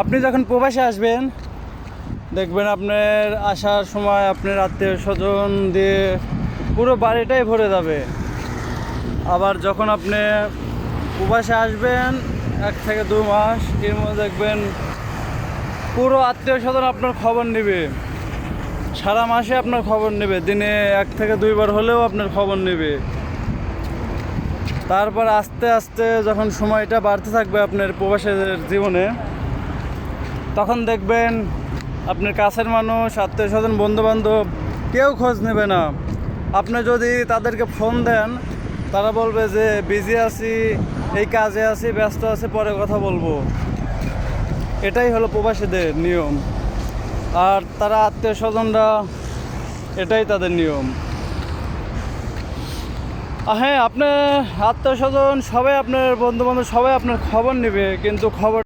আপনি যখন প্রবাসে আসবেন, দেখবেন আপনার আসার সময় আপনার আত্মীয় স্বজন দিয়ে পুরো বাড়িটাই ভরে যাবে। আবার যখন আপনি প্রবাসে আসবেন, এক থেকে দু মাস, এর মধ্যে দেখবেন পুরো আত্মীয় স্বজন আপনার খবর নেবে। সারা মাসে আপনার খবর নেবে, দিনে এক থেকে দুইবার হলেও আপনার খবর নেবে। তারপর আস্তে আস্তে যখন সময়টা বাড়তে থাকবে আপনার প্রবাসের জীবনে তখন দেখবেন আপনার কাছের মানুষ, আত্মীয় স্বজন বন্ধু বান্ধব কেউ খোঁজ নেবে না। আপনি যদি তাদেরকে ফোন দেন, তারা বলবে যে বিজি আছি, এই কাজে আছি, ব্যস্ত আছি, পরে কথা বলব। এটাই হলো প্রবাসীদের নিয়ম। আর তারা আত্মীয় স্বজনরা, এটাই তাদের নিয়ম। হ্যাঁ আপনার আত্মীয় স্বজন সবাই আপনার বন্ধু বান্ধব সবাই আপনার খবর নেবে, কিন্তু খবর